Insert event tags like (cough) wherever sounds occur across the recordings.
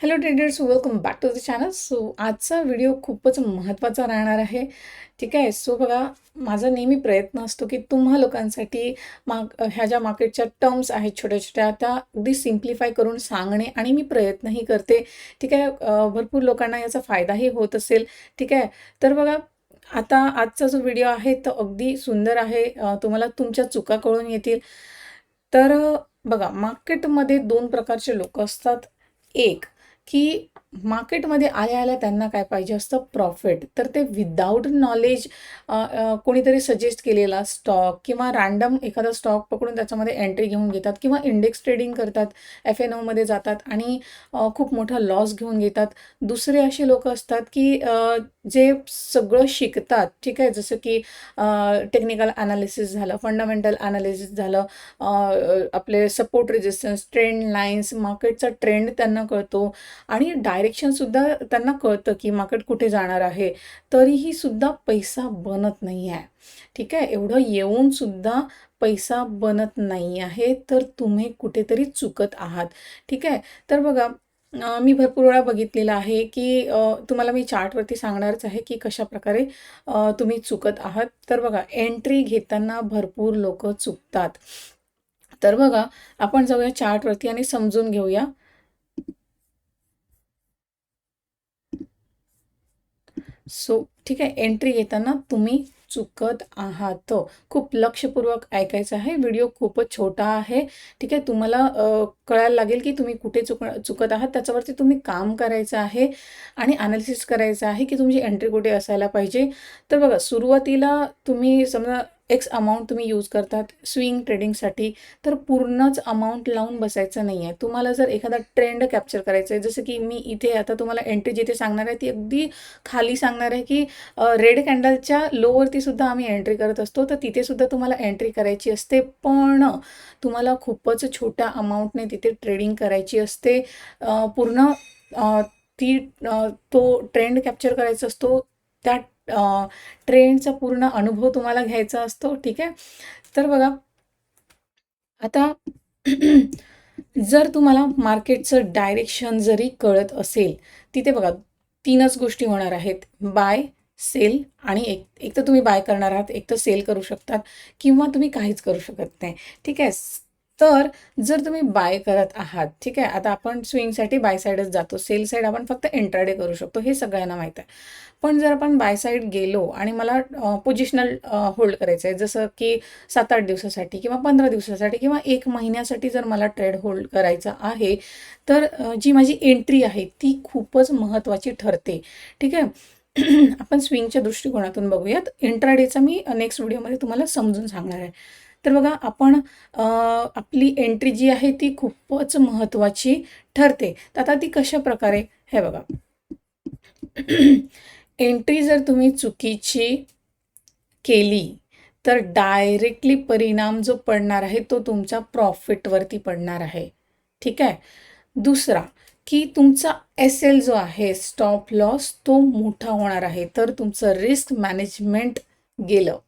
Hello traders welcome back to the channel so आजचा video खूपच महत्त्वाचा राहणार आहे. ठीक आहे? सो बघा माझा नेहमी प्रयत्न असतो की तुम्हा लोकांसाठी मा ह्या ज्या मार्केटच्या टर्म्स आहेत छोट्या छोट्या त्या अगदी सिम्प्लिफाय करून सांगणे आणि मी प्रयत्नही करते. ठीक आहे? भरपूर लोकांना याचा फायदाही होत असेल. ठीक आहे? तर बघा आता आजचा जो व्हिडिओ आहे तो अगदी सुंदर आहे. तुम्हाला तुमच्या चुका कळून येतील. तर बघा मार्केटमध्ये दोन प्रकारचे लोक असतात. एक की मार्केटमध्ये आल्या आल्या त्यांना काय पाहिजे असतं? प्रॉफिट. तर ते विदाऊट नॉलेज कोणीतरी सजेस्ट केलेला स्टॉक किंवा रँडम एखादा स्टॉक पकडून त्याच्यामध्ये एंट्री घेऊन घेतात किंवा इंडेक्स ट्रेडिंग करतात एफ एन ओमध्ये जातात आणि खूप मोठा लॉस घेऊन घेतात. दुसरे असे लोक असतात की जे सगळं शिकतात ठीक आहे? जसं की टेक्निकल ॲनालिसिस झालं फंडामेंटल ॲनालिसिस झालं आपले सपोर्ट रेजिस्टन्स ट्रेंड लाईन्स मार्केटचा ट्रेंड त्यांना कळतो आणि डायरेक्शनसुद्धा त्यांना कळतं की मार्केट कुठे जाणार आहे. तरीही सुद्धा पैसा बनत नाही आहे ठीक आहे? एवढं येऊन सुद्धा पैसा बनत नाही आहे तर तुम्ही कुठेतरी चुकत आहात. ठीक आहे? तर बघा मी भरपूर वेळा बघितलेलं आहे की तुम्हाला मी चार्टवरती सांगणारच आहे की कशा प्रकारे तुम्ही चुकत आहात. तर बघा एंट्री घेताना भरपूर लोक चुकतात. तर बघा आपण जाऊया चार्टवरती आणि समजून घेऊया. सो ठीक आहे एंट्री घेताना तुम्ही चुकत आहात. खूप लक्षपूर्वक ऐकायचं आहे. व्हिडिओ खूपच छोटा आहे. ठीक आहे तुम्हाला कळायला लागेल की तुम्ही कुठे चुक चुकत आहात. त्याच्यावरती तुम्ही काम करायचं आहे आणि ॲनालिसिस करायचं आहे की तुमची एंट्री कुठे असायला पाहिजे. तर बघा सुरुवातीला तुम्ही समजा एक्स अमाऊंट तुम्ही यूज करतात स्विंग ट्रेडिंगसाठी तर पूर्णच अमाऊंट लावून बसायचं नाही आहे तुम्हाला जर एखादा ट्रेंड कॅप्चर करायचा आहे जसं की मी इथे आता तुम्हाला एंट्री जिथे सांगणार आहे ती अगदी खाली सांगणार आहे की रेड कॅन्डलच्या लोवरती सुद्धा आम्ही एंट्री करत असतो तर तिथेसुद्धा तुम्हाला एंट्री करायची असते. पण तुम्हाला खूपच छोट्या अमाऊंटने तिथे ट्रेडिंग करायची असते. पूर्ण ती तो ट्रेंड कॅप्चर करायचा असतो त्या ट्रेंडचा पूर्ण अनुभव तुम्हाला घ्यायचा असतो ठीक आहे? तर बघा आता (clears throat) जर तुम्हाला मार्केटचं डायरेक्शन जरी कळत असेल तिथे बघा तीनच गोष्टी होणार आहेत. बाय सेल आणि एक एक तर तुम्ही बाय करणार आहात एक तर सेल करू शकतात किंवा तुम्ही काहीच करू शकत नाही ठीक आहे? तर जर तुम्ही बाय करत आहात ठीक आहे? आता आपण स्विंगसाठी बाय साईडच जातो. सेल साईड आपण फक्त एंट्राडे करू शकतो हे सगळ्यांना माहीत आहे. पण जर आपण बाय साईड गेलो आणि मला पोजिशनल होल्ड करायचं आहे जसं की सात आठ दिवसासाठी किंवा पंधरा दिवसासाठी किंवा एक महिन्यासाठी जर मला ट्रेड होल्ड करायचा आहे तर जी माझी एंट्री आहे ती खूपच महत्त्वाची ठरते. ठीक आहे? (clears throat) आपण स्विंगच्या दृष्टिकोनातून बघूयात. इंट्राडेचा मी नेक्स्ट व्हिडिओमध्ये तुम्हाला समजून सांगणार आहे. तर बघा आपण आपली एंट्री जी आहे ती खूपच महत्त्वाची ठरते. तर आता ती कशा प्रकारे? हे बघा. एंट्री जर तुम्ही चुकीची केली तर डायरेक्टली परिणाम जो पडणार आहे तो तुमच्या प्रॉफिटवरती पडणार आहे. ठीक आहे? दुसरा की तुमचा एस एल जो आहे स्टॉप लॉस तो मोठा होणार आहे. तर तुमचं रिस्क मॅनेजमेंट गेलं.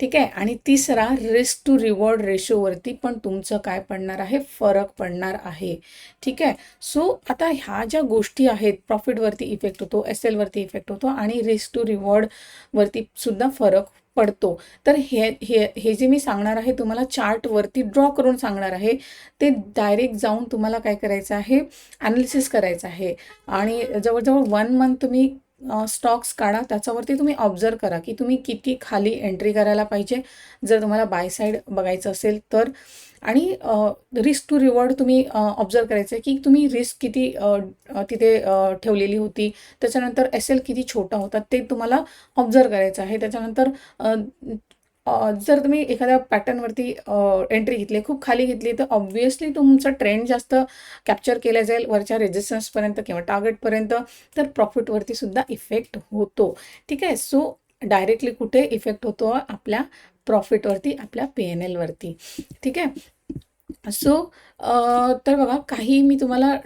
ठीक आहे? आणि तिसरा रिस्क टू रिवॉर्ड रेशोवरती पण तुमचं काय पडणार आहे? फरक पडणार आहे. ठीक आहे? सो आता ह्या ज्या गोष्टी आहेत प्रॉफिटवरती इफेक्ट होतो एस एलवरती इफेक्ट होतो आणि रिस्क टू रिवॉर्डवरती सुद्धा फरक पडतो. तर हे हे हे जे मी सांगणार आहे तुम्हाला चार्टवरती ड्रॉ करून सांगणार आहे. ते डायरेक्ट जाऊन तुम्हाला काय करायचं आहे? ॲनालिसिस करायचं आहे. आणि जवळजवळ वन मंथ तुम्ही स्टॉक्स काढा त्याच्यावरती तुम्ही ऑब्झर्व करा की तुम्ही किती खाली एंट्री करायला पाहिजे. जर तुम्हाला बाय साईड बघायचं असेल तर. आणि रिस्क टू रिवॉर्ड तुम्ही ऑब्झर्व करायचं आहे की तुम्ही रिस्क किती तिथे ठेवलेली होती. त्याच्यानंतर एस एल किती छोटा होता ते तुम्हाला ऑब्झर्व करायचं आहे. त्याच्यानंतर जर तुम्ही एखाद्या पॅटर्नवरती एंट्री घेतली खूप खाली घेतली तर ऑब्व्हियसली तुमचं ट्रेंड जास्त कॅप्चर केलं जाईल वरच्या रेजिस्टन्सपर्यंत किंवा टार्गेटपर्यंत तर प्रॉफिटवरती सुद्धा इफेक्ट होतो. ठीक आहे? सो डायरेक्टली कुठे इफेक्ट होतो आपल्या प्रॉफिटवरती आपल्या पी एन एलवरती ठीक आहे? सो तर बघा काही मी तुम्हाला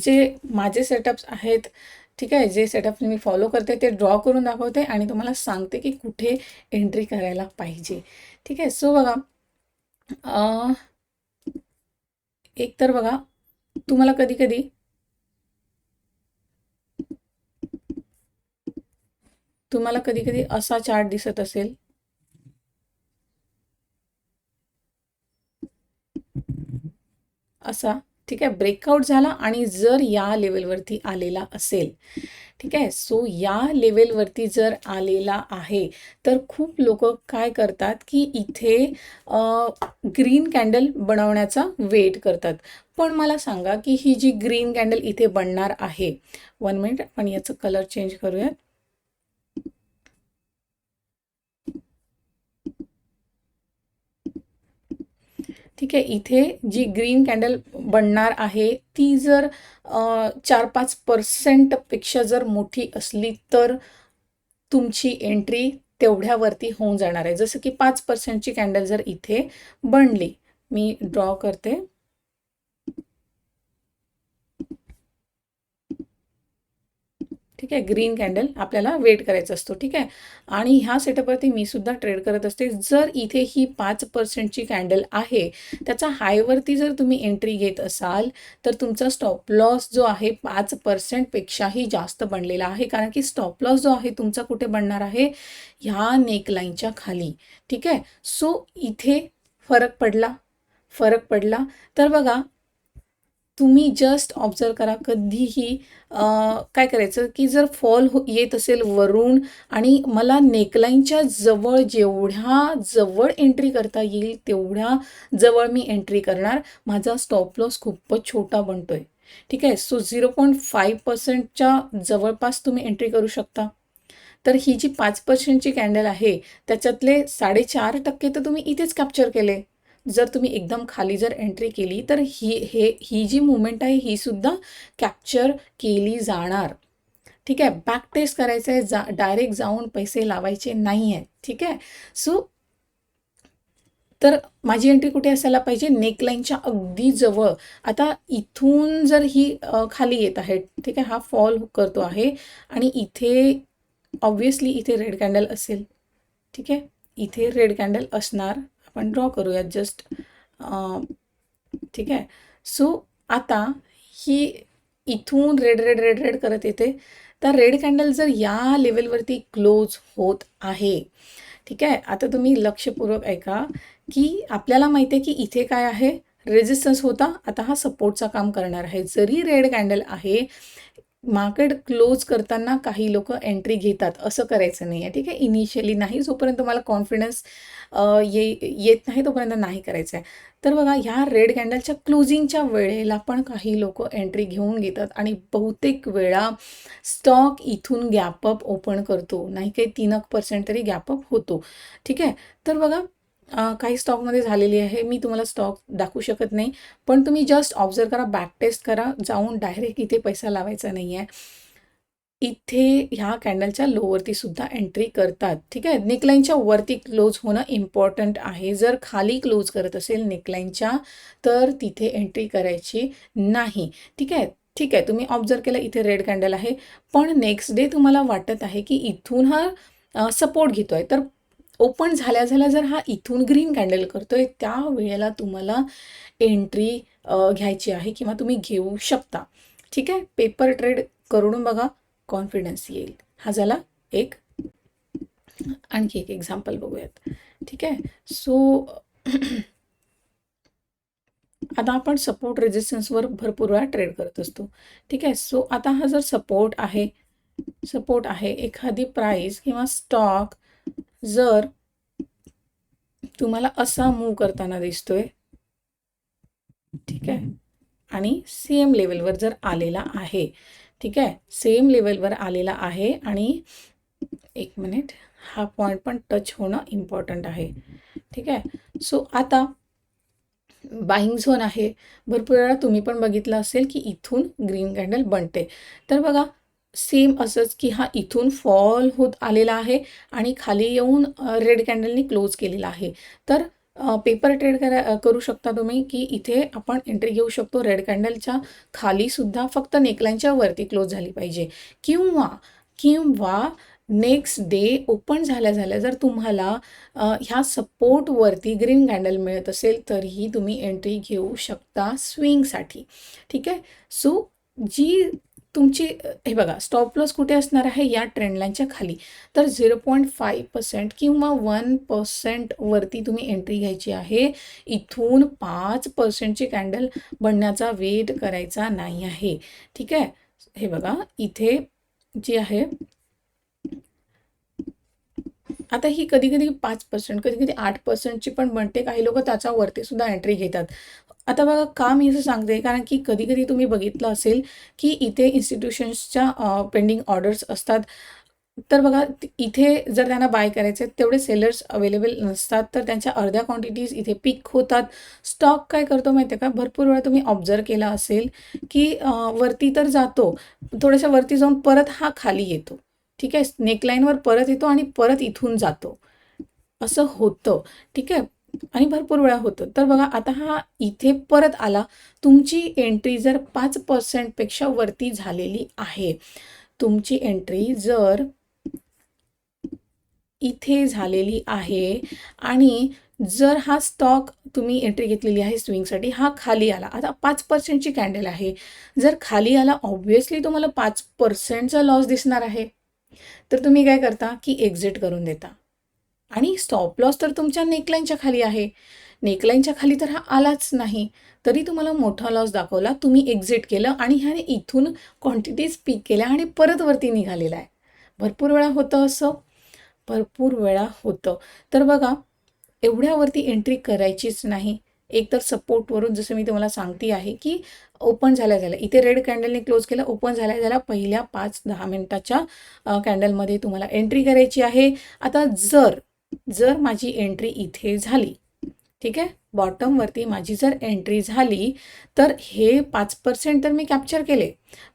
जे माझे सेटअप्स आहेत ठीक आहे जे सेटअप मी फॉलो करते ते ड्रॉ करून दाखवते आणि तुम्हाला सांगते की कुठे एंट्री करायला पाहिजे. ठीक आहे सो बघा एक तर बघा तुम्हाला कधी कधी तुम्हाला कधी कधी असा चार्ट दिसत असेल असा ठीक आहे ब्रेकआउट झाला आणि जर या लेवलवरती आलेला असेल ठीक आहे सो या लेवलवरती जर आलेला आहे तर खूप लोक काय करतात की इथे ग्रीन कॅन्डल बनवण्याचा वेट करतात. पण मला सांगा की ही जी ग्रीन कॅन्डल इथे बनणार आहे वन मिनिट आपण याचं कलर चेंज करूयात. ठीक आहे इथे जी ग्रीन कॅन्डल बनणार आहे ती जर चार पाच पर्सेंटपेक्षा जर मोठी असली तर तुमची एंट्री तेवढ्यावरती होऊन जाणार आहे. जसं की पाच पर्सेंटची कॅन्डल जर इथे बनली मी ड्रॉ करते. ठीक आहे ग्रीन कॅन्डल आपल्याला वेट करायचा असतो ठीक आहे? आणि ह्या सेटअपवरती मी सुद्धा ट्रेड करत असते. जर इथे ही पाच पर्सेंटची कॅन्डल आहे त्याचा हायवरती जर तुम्ही एंट्री घेत असाल तर तुमचा स्टॉप लॉस जो आहे पाच पर्सेंटपेक्षाही जास्त बनलेला आहे. कारण की स्टॉप लॉस जो आहे तुमचा कुठे बनणार आहे? ह्या नेकलाईनच्या खाली. ठीक आहे? सो इथे फरक पडला. फरक पडला. तर बघा तुम्ही जस्ट ऑब्झर्व करा. कधीही काय करायचं की जर फॉल हो येत असेल वरून आणि मला नेकलाईनच्या जवळ जेवढ्या जवळ एंट्री करता येईल तेवढ्या जवळ मी एंट्री करणार. माझा स्टॉप लॉस खूपच छोटा बनतो आहे ठीक आहे? सो झिरो पॉईंट फाईव्ह पर्सेंटच्या जवळपास तुम्ही एंट्री करू शकता. तर ही जी पाच पर्सेंटची कॅन्डल आहे त्याच्यातले साडेचार टक्के तर तुम्ही इथेच कॅप्चर केले. जर तुम्ही एकदम खाली जर एंट्री केली तर ही हे ही जी मुवमेंट आहे ही सुद्धा कॅप्चर केली जाणार. ठीक आहे? बॅक टेस्ट करायचं आहे जा डायरेक्ट जाऊन पैसे लावायचे नाही आहेत ठीक आहे? सो तर माझी एंट्री कुठे असायला पाहिजे? नेकलाईनच्या अगदी जवळ. आता इथून जर ही खाली येत आहे ठीक आहे? हा फॉल करतो आहे आणि इथे ऑब्वियसली इथे रेड कॅन्डल असेल. ठीक आहे? इथे रेड कॅन्डल असणार. आपण ड्रॉ करूयात जस्ट ठीक आहे? सो आता ही इथून रेड रेड रेड रेड करत येते. तर रेड कॅन्डल जर या लेवलवरती क्लोज होत आहे ठीक आहे? आता तुम्ही लक्षपूर्वक ऐका की आपल्याला माहिती आहे की इथे काय आहे? रेजिस्टन्स होता. आता हा सपोर्टचा काम करणार आहे. जरी रेड कॅन्डल आहे मार्केट क्लोज करताना काही लोक एंट्री घेतात. असं करायचं नाही आहे ठीक आहे? इनिशियली नाही जोपर्यंत तुम्हाला कॉन्फिडन्स ये येत नाही तोपर्यंत नाही करायचं आहे तर बघा ह्या रेड कॅन्डलच्या क्लोजिंगच्या वेळेला पण काही लोक एंट्री घेऊन घेतात आणि बहुतेक वेळा स्टॉक इथून गॅपअप ओपन करतो. नाही काही तीन पर्सेंट तरी गॅपअप होतो. ठीक आहे? तर बघा काही स्टॉकमध्ये झालेली आहे. मी तुम्हाला स्टॉक दाखवू शकत नाही. पण तुम्ही जस्ट ऑब्झर्व करा बॅक टेस्ट करा जाऊन डायरेक्ट इथे पैसा लावायचा नाही आहे इथे ह्या कॅन्डलच्या लोवरती सुद्धा एंट्री करतात. ठीक आहे? नेकलाईनच्या वरती क्लोज होणं इम्पॉर्टंट आहे. जर खाली क्लोज करत असेल नेकलाईनच्या तर तिथे एंट्री करायची नाही. ठीक आहे? ठीक आहे. तुम्ही ऑब्झर्व केलं इथे रेड कॅन्डल आहे. पण नेक्स्ट डे तुम्हाला वाटत आहे की इथून हा सपोर्ट घेतो आहे तर ओपन झाल्या झाल्या जर हा इथून ग्रीन कॅन्डल आहे त्या वेळेला तुम्हाला एंट्री घ्यायची आहे किंवा तुम्ही घेऊ शकता. ठीक आहे? पेपर ट्रेड करून बघा कॉन्फिडन्स येईल. हा झाला एक. आणखी एक एक्झाम्पल बघूयात. ठीक आहे? सो आता आपण सपोर्ट रेजिस्टन्सवर भरपूर वेळा ट्रेड करत असतो. ठीक आहे? सो आता हा जर सपोर्ट आहे सपोर्ट आहे एखादी प्राईस किंवा स्टॉक जर तुम्हाला असा मूव करताना दिसतोय ठीक आहे? आणि सेम लेवलवर जर आलेला आहे ठीक आहे? सेम लेवलवर आलेला आहे आणि एक मिनिट हा पॉईंट पण टच होणं इम्पॉर्टंट आहे ठीक आहे? सो आता बाईंग झोन आहे. भरपूर वेळा तुम्ही पण बघितलं असेल की इथून ग्रीन कॅन्डल बनते. तर बघा सेम असंच की हा इथून फॉल होत आलेला आहे आणि खाली येऊन रेड कॅन्डलनी क्लोज केलेला आहे. तर पेपर ट्रेड करा करू शकता तुम्ही की इथे आपण एंट्री घेऊ शकतो. रेड कॅन्डलच्या खालीसुद्धा फक्त नेकलाईनच्या वरती क्लोज झाली पाहिजे. किंवा किंवा नेक्स्ट डे ओपन झाल्या झाल्या जर तुम्हाला ह्या सपोर्टवरती ग्रीन कॅन्डल मिळत असेल तरीही तुम्ही एंट्री घेऊ शकता स्विंगसाठी ठीक आहे? सो जी तुमची हे बघा स्टॉप लॉस कुठे असणार आहे या ट्रेंडलाईनच्या खाली. तर झिरो पॉईंट फाईव्ह पर्सेंट किंवा वन पर्सेंटवरती तुम्ही एंट्री घ्यायची आहे. इथून पाच पर्सेंटची कॅन्डल बनण्याचा वेट करायचा नाही आहे. ठीक आहे? हे बघा इथे जी आहे आता ही कधी कधी पाच पर्सेंट कधी कधी आठ पर्सेंटची पण बनते. काही लोक त्याच्यावरती सुद्धा एंट्री घेतात. आता बघा का मी असं सांगते कारण की कधी कधी तुम्ही बघितलं असेल की इथे इन्स्टिट्यूशन्सच्या पेंडिंग ऑर्डर्स असतात. तर बघा इथे जर त्यांना बाय करायचे तेवढे सेलर्स अवेलेबल नसतात तर त्यांच्या अर्ध्या क्वांटिटीज इथे पिक होतात. स्टॉक काय करतो माहिती आहे का? भरपूर वेळा तुम्ही ऑब्झर्व केला असेल की वरती तर जातो थोड्याशा वरती जाऊन परत हा खाली येतो. ठीक आहे? नेकलाईनवर परत येतो आणि परत इथून जातो. असं होतं. ठीक आहे? आणि भरपूर वेळा होतं. तर बघा आता हा इथे परत आला. तुमची एंट्री जर पाच पर्सेंटपेक्षा वरती झालेली आहे तुमची एंट्री जर इथे झालेली आहे आणि जर हा स्टॉक तुम्ही एंट्री घेतलेली आहे स्विंगसाठी हा खाली आला. आता पाच पर्सेंटची कॅन्डल आहे. जर खाली आला ऑब्व्हियसली तुम्हाला पाच पर्सेंटचा लॉस दिसणार आहे. तर तुम्ही काय करता की एक्झिट करून देता. आणि स्टॉप लॉस तर तुमच्या नेकलाईनच्या खाली आहे. नेकलाईनच्या खाली तर हा आलाच नाही. तरी तुम्हाला मोठा लॉस दाखवला. तुम्ही एक्झिट केलं आणि ह्याने इथून क्वांटिटीज पीक केल्या आणि परत वरती निघालेला आहे. भरपूर वेळा होतं असं. भरपूर वेळा होतं. तर बघा एवढ्यावरती एंट्री करायचीच नाही. एक तर सपोर्टवरून जसं मी तुम्हाला सांगते आहे की ओपन झाल्या झाल्या. इथे रेड कॅन्डलने क्लोज केलं ओपन झाल्या झाल्या पहिल्या पाच दहा मिनटाच्या कॅन्डलमध्ये तुम्हाला एंट्री करायची आहे. आता जर जर माझी एंट्री इथे झाली ठीक आहे? बॉटमवरती माझी जर एंट्री झाली तर हे पाच पर्सेंट तर मी कॅप्चर केले.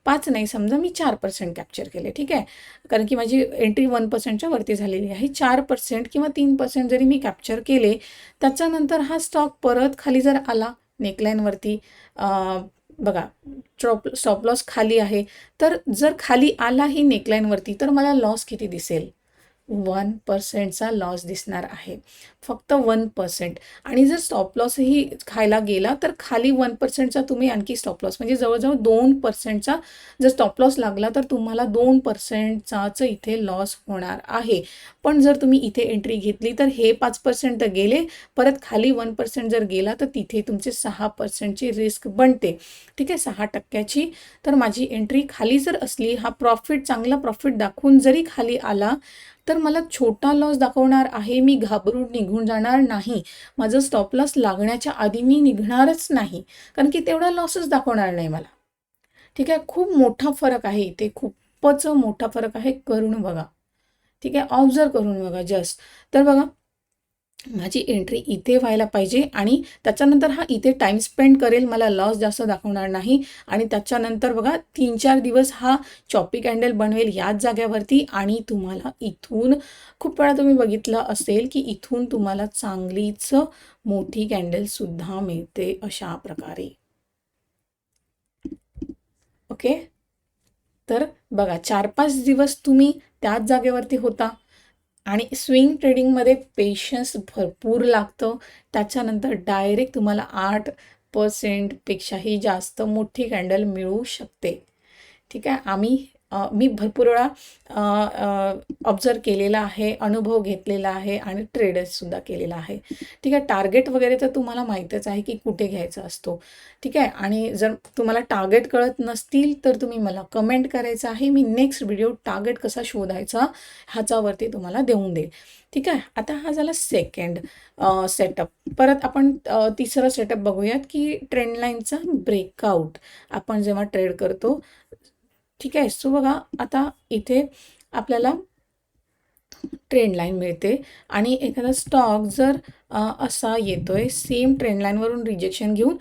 पाच नाही समजा मी चार पर्सेंट कॅप्चर केले ठीक आहे? कारण की माझी एंट्री वन पर्सेंटच्या वरती झालेली आहे. चार पर्सेंट किंवा तीन पर्सेंट जरी मी कॅप्चर केले त्याच्यानंतर हा स्टॉक परत खाली जर आला नेकलाईनवरती बघा स्टॉप स्टॉप लॉस खाली आहे तर जर खाली आला ही नेकलाईनवरती तर मला लॉस किती दिसेल? वन पर्सेंटचा लॉस दिसणार आहे. फक्त वन पर्सेंट. आणि जर स्टॉप लॉसही खायला गेला तर खाली वन पर्सेंटचा तुम्ही आणखी स्टॉप लॉस म्हणजे जवळजवळ दोन पर्सेंटचा जर स्टॉप लॉस लागला तर तुम्हाला दोन पर्सेंटचाच इथे लॉस होणार आहे. पण जर तुम्ही इथे एंट्री घेतली तर हे पाच पर्सेंट तर गेले. परत खाली वन पर्सेंट जर गेला तर तिथे तुमचे सहा पर्सेंटची रिस्क बनते. ठीक आहे? सहा टक्क्याची. तर माझी एंट्री खाली जर असली हा प्रॉफिट चांगला प्रॉफिट दाखवून जरी खाली आला तर मला छोटा लॉस दाखवणार आहे मी घाबरून निघून जाणार नाही. माझं स्टॉप लॉस लागण्याच्या आधी मी निघणारच नाही. कारण की तेवढा लॉसच दाखवणार नाही मला. ठीक आहे? खूप मोठा फरक आहे इथे. खूपच मोठा फरक आहे. करून बघा. ठीक आहे? ऑब्झर्व करून बघा. जस्ट तर बघा माझी एंट्री इथे व्हायला पाहिजे आणि त्याच्यानंतर हा इथे टाईम स्पेंड करेल मला लॉस जास्त दाखवणार नाही. आणि त्याच्यानंतर बघा तीन चार दिवस हा चॉपी कॅन्डल बनवेल याच जाग्यावरती आणि तुम्हाला इथून खूप वेळा तुम्ही बघितलं असेल की इथून तुम्हाला चांगलीच मोठी कॅन्डलसुद्धा मिळते अशा प्रकारे. ओके? तर बघा चार पाच दिवस तुम्ही त्याच जागेवरती होता. आणि स्विंग ट्रेडिंगमध्ये पेशन्स भरपूर लागतं. त्याच्यानंतर डायरेक्ट तुम्हाला आठ पर्सेंटपेक्षाही जास्त मोठी कॅन्डल मिळू शकते. ठीक आहे? आम्ही मी भरपूर वेळा ऑब्झर्व केलेला आहे अनुभव घेतलेला आहे आणि ट्रेडर्ससुद्धा केलेला आहे. ठीक आहे टार्गेट वगैरे तर तुम्हाला माहीतच आहे की कुठे घ्यायचा असतो. ठीक आहे आणि जर तुम्हाला टार्गेट कळत नसतील तर तुम्ही मला कमेंट करायचं आहे. मी नेक्स्ट व्हिडिओ टार्गेट कसा शोधायचा ह्याच्यावरती तुम्हाला देऊन देईल. ठीक आहे आता हा झाला सेकंड सेटअप परत आपण तिसरा सेटअप बघूयात की ट्रेंडलाईनचा ब्रेकआउट आपण जेव्हा ट्रेड करतो ठीक आहे. सो बघा आता इथे आपल्याला ट्रेंड लाईन मिळते आणि एखादा स्टॉक जर असा येतो आहे सेम ट्रेंड लाईनवरून रिजेक्शन घेऊन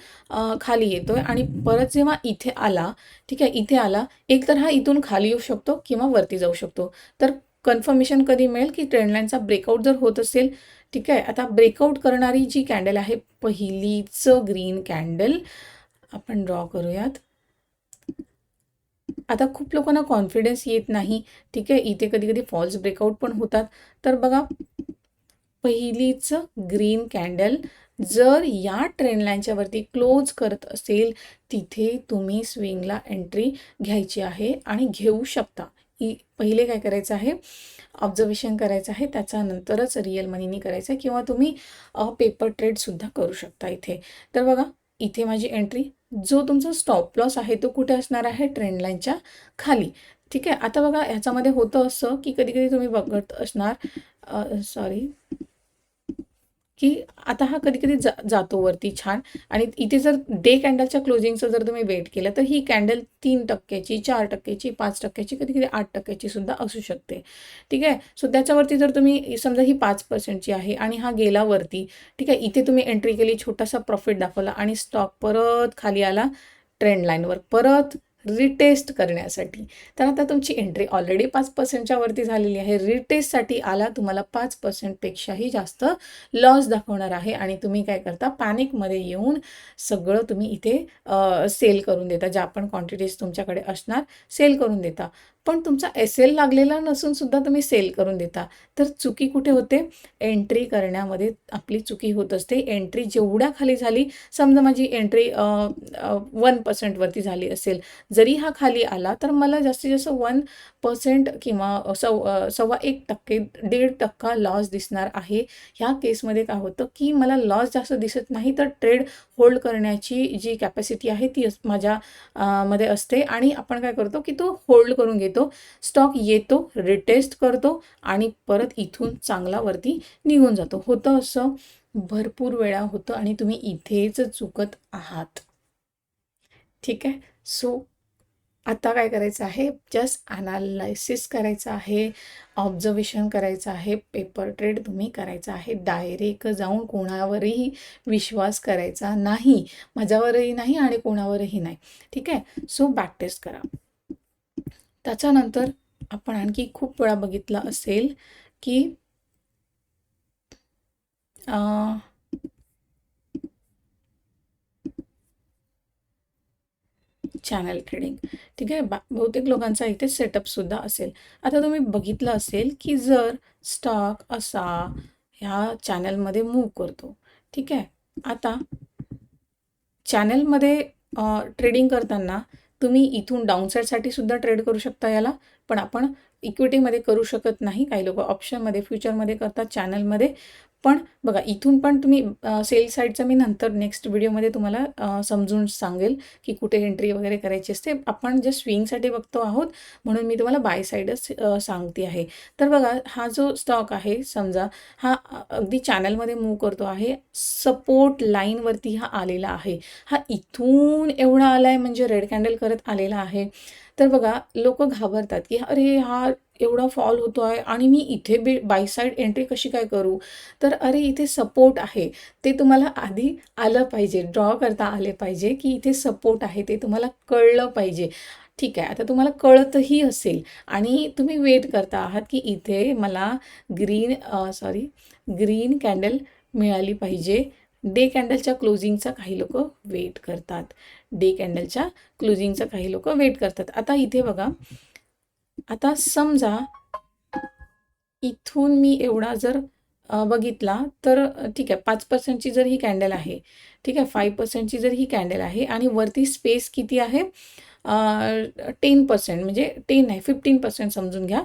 खाली येतो आहे आणि परत जेव्हा इथे आला ठीक आहे इथे आला एक तर हा इथून खाली येऊ शकतो किंवा वरती जाऊ शकतो. तर कन्फर्मेशन कधी मिळेल की ट्रेंड लाईनचा ब्रेकआउट जर होत असेल ठीक आहे आता ब्रेकआउट करणारी जी कॅन्डल आहे पहिलीच ग्रीन कॅन्डल आपण ड्रॉ करूयात. आता खूप लोकांना कॉन्फिडन्स येत नाही. ठीक आहे? इथे कधी कधी फॉल्स ब्रेकआउट पण होतात. तर बघा पहिलीच ग्रीन कॅन्डल जर या ट्रेन लाईनच्यावरती क्लोज करत असेल तिथे तुम्ही स्विंगला एंट्री घ्यायची आहे आणि घेऊ शकता. ही पहिले काय करायचं आहे? ऑब्झर्वेशन करायचं आहे. त्याच्यानंतरच रिअल मनीनी करायचं आहे किंवा तुम्ही पेपर ट्रेडसुद्धा करू शकता इथे. तर बघा इथे माझी एंट्री जो तुमचा स्टॉप लॉस आहे तो कुठे असणार आहे ट्रेंड लाईनच्या खाली. ठीक आहे? आता बघा ह्याच्यामध्ये होतं असं की कधी कधी तुम्ही बघत असणार सॉरी की आता हा कधी कधी जा जातो वरती छान. आणि इथे जर डे कॅन्डलच्या क्लोजिंगचं जर तुम्ही वेट केलं तर ही कॅन्डल तीन टक्क्याची चार टक्क्याची पाच टक्क्याची कधी कधी आठ टक्क्याची सुद्धा असू शकते. ठीक आहे? सो त्याच्यावरती जर तुम्ही समजा ही पाच पर्सेंटची आहे आणि हा गेला वरती ठीक आहे? इथे तुम्ही एंट्री केली छोटासा प्रॉफिट दाखवला आणि स्टॉक परत खाली आला ट्रेंड लाईनवर परत रिटेस्ट करण्यासाठी. तर आता तुमची एंट्री ऑलरेडी पाच पर्सेंटच्या वरती झालेली आहे. रिटेस्टसाठी आला तुम्हाला पाच पर्सेंटपेक्षाही जास्त लॉस दाखवणार आहे. आणि तुम्ही काय करता पॅनिकमध्ये येऊन सगळं तुम्ही इथे सेल करून देता. ज्या पण क्वांटिटीज तुमच्याकडे असणार सेल करून देता. पण तुमचा एस एल लागलेला नसून सुद्धा तुम्ही सेल करून देता. तर चुकी कुठे होते? एंट्री करण्यामध्ये आपली चुकी होत असते. एंट्री जेवढ्या खाली झाली समजा माझी एंट्री वन पर्सेंटवरती झाली असेल. जरी हा खाली आला तर मला जास्तीत जास्त वन पर्सेंट किंवा सव सव्वा एक टक्के दीड टक्का लॉस दिसणार आहे. ह्या केसमध्ये काय होतं की मला लॉस जास्त दिसत नाही तर ट्रेड होल्ड करण्याची जी कॅपॅसिटी आहे ती माझ्या मध्ये असते. आणि आपण काय करतो की तो होल्ड करून घेतो. स्टॉक येतो रिटेस्ट करतो आणि परत इथून चांगला वरती निघून जातो. होतं असं. भरपूर वेळा होतं आणि तुम्ही इथेच चुकत आहात. ठीक आहे? सो आता काय करायचं आहे? जस्ट ॲनालायसिस करायचं आहे. ऑब्झर्वेशन करायचं आहे. पेपर ट्रेड तुम्ही करायचा आहे. डायरेक्ट जाऊन कोणावरही विश्वास करायचा नाही. माझ्यावरही नाही आणि कोणावरही नाही. ठीक आहे? सो बॅक टेस्ट करा. त्याच्यानंतर आपण आणखी खूप वेळा बघितलं असेल की चॅनल ट्रेडिंग ठीक आहे? बा बहुतेक लोकांचा इथे सेटअपसुद्धा असेल. आता तुम्ही बघितलं असेल की जर स्टॉक असा ह्या चॅनलमध्ये मूव करतो. ठीक आहे? आता चॅनलमध्ये ट्रेडिंग करताना तुम्ही इथून डाऊनसाईडसाठी सुद्धा ट्रेड करू शकता याला. पण आपण इक्विटीमध्ये करू शकत नाही. काही लोक ऑप्शनमध्ये फ्युचरमध्ये करतात चॅनलमध्ये पण बघा इथून पण तुम्ही सेल साईडचं मी नंतर नेक्स्ट व्हिडिओमध्ये तुम्हाला समजून सांगेल की कुठे एंट्री वगैरे करायची असते. आपण जे स्विंगसाठी बघतो आहोत म्हणून मी तुम्हाला बाय साईडच सांगते आहे. तर बघा हा जो स्टॉक आहे समजा हा अगदी चॅनलमध्ये मूव्ह करतो आहे. सपोर्ट लाईनवरती हा आलेला आहे. हा इथून एवढा आला आहे म्हणजे रेड कॅन्डल करत आलेला आहे. तर बघा लोक घाबरतात की अरे हा एवढा फॉल होतो आहे आणि मी इथे बी बाय साईड एंट्री कशी काय करू? तर अरे इथे सपोर्ट आहे. ते तुम्हाला आधी आलं पाहिजे. ड्रॉ करता आले पाहिजे की इथे सपोर्ट आहे ते तुम्हाला कळलं पाहिजे. ठीक आहे आता तुम्हाला कळतही असेल आणि तुम्ही वेट करता आहात की इथे मला ग्रीन सॉरी ग्रीन कॅन्डल मिळाली पाहिजे. डे कॅन्डलच्या क्लोजिंगचा काही लोक वेट करतात. डे कॅन्डलच्या क्लोजिंगचा काही लोक वेट करतात. आता इथे बघा आता समजा इथून मी एवढा जर बघितला तर ठीक आहे पाच पर्सेंटची जर ही कॅन्डल आहे ठीक आहे फाईव्ह पर्सेंटची जर ही कॅन्डल आहे आणि वरती स्पेस किती आहे? टेन पर्सेंट म्हणजे टेन आहे फिफ्टीन पर्सेंट समजून घ्या.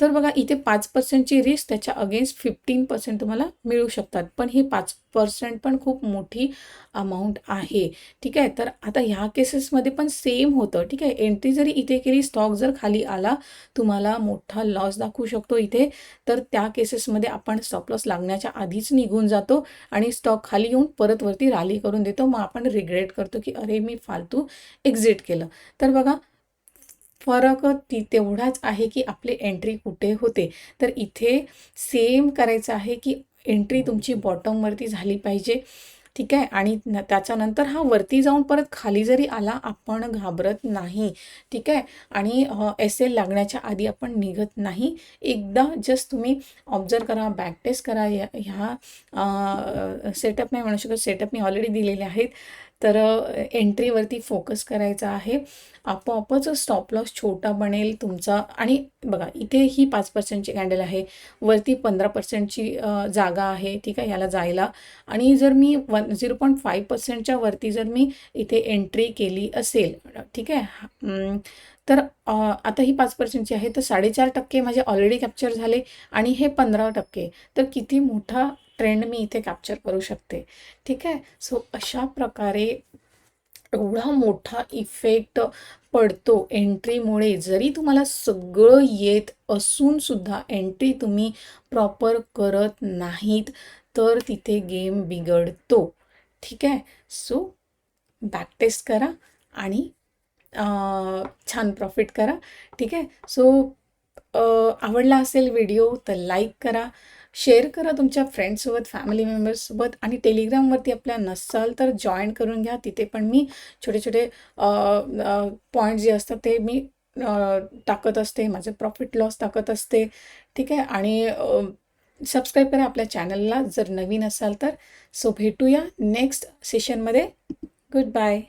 तर बघा इथे पाच पर्सेंटची रिस्क त्याच्या अगेन्स्ट फिफ्टीन पर्सेंट तुम्हाला मिळू शकतात. पण ही पाच पर्सेंट पण खूप मोठी अमाऊंट आहे. ठीक आहे? तर आता ह्या केसेसमध्ये पण सेम होतं. ठीक आहे? एंट्री जरी इथे केली स्टॉक जर खाली आला तुम्हाला मोठा लॉस दाखवू शकतो इथे. तर त्या केसेसमध्ये आपण स्टॉप लॉस लागण्याच्या आधीच निघून जातो आणि स्टॉक खाली येऊन परत वरती रॅली करून देतो. मग आपण रिग्रेट करतो की अरे मी फालतू एक्झिट केलं. तर बघा फरक ती तेवढाच आहे की आपली एंट्री कुठे होते. तर इथे सेम करायचं आहे की एंट्री तुमची बॉटमवरती झाली पाहिजे. ठीक आहे? आणि त्याच्यानंतर हा वरती जाऊन परत खाली जरी आला आपण घाबरत नाही. ठीक आहे? आणि एस एल लागण्याच्या आधी आपण निघत नाही. एकदा जस्ट तुम्ही ऑब्झर्व करा बॅक टेस्ट करा. या ह्या सेटअप नाही म्हणू शकत. सेटअप मी ऑलरेडी दिलेले आहेत. तर एंट्रीवरती फोकस करायचा आहे. आपोआपच स्टॉप लॉस छोटा बनेल तुमचा. आणि बघा इथे ही पाच पर्सेंटची कॅन्डल आहे. वरती पंधरा पर्सेंटची जागा आहे. ठीक आहे याला जायला. आणि जर मी वन झिरो पॉईंट फाईव्ह पर्सेंटच्या वरती जर मी इथे एंट्री केली असेल ठीक आहे तर आता ही पाच पर्सेंटची आहे. तर साडेचार टक्के माझे ऑलरेडी कॅप्चर झाले आणि हे पंधरा टक्के. तर किती मोठा ट्रेंड मी इथे कॅप्चर करू शकते. ठीक आहे? सो अशा प्रकारे एवढा मोठा इफेक्ट पडतो एंट्रीमुळे जरी तुम्हाला सगळं येत असून सुद्धा एंट्री तुम्ही प्रॉपर करत नाहीत तर तिथे गेम बिघडतो. ठीक आहे? सो बॅक टेस्ट करा आणि छान प्रॉफिट करा. ठीक आहे? सो आवडला असेल व्हिडिओ तर लाईक करा. शेअर करा तुमच्या फ्रेंड्ससोबत फॅमिली मेंबर्ससोबत आणि टेलिग्रामवरती आपल्या नसाल तर जॉईन करून घ्या. तिथे पण मी छोटे छोटे पॉईंट जे असतात ते मी टाकत असते. माझं प्रॉफिट लॉस टाकत असते. ठीक आहे? आणि सबस्क्राईब करा आपल्या चॅनलला. जर नवीन असाल तर. सो भेटूया नेक्स्ट सेशनमध्ये. Good bye.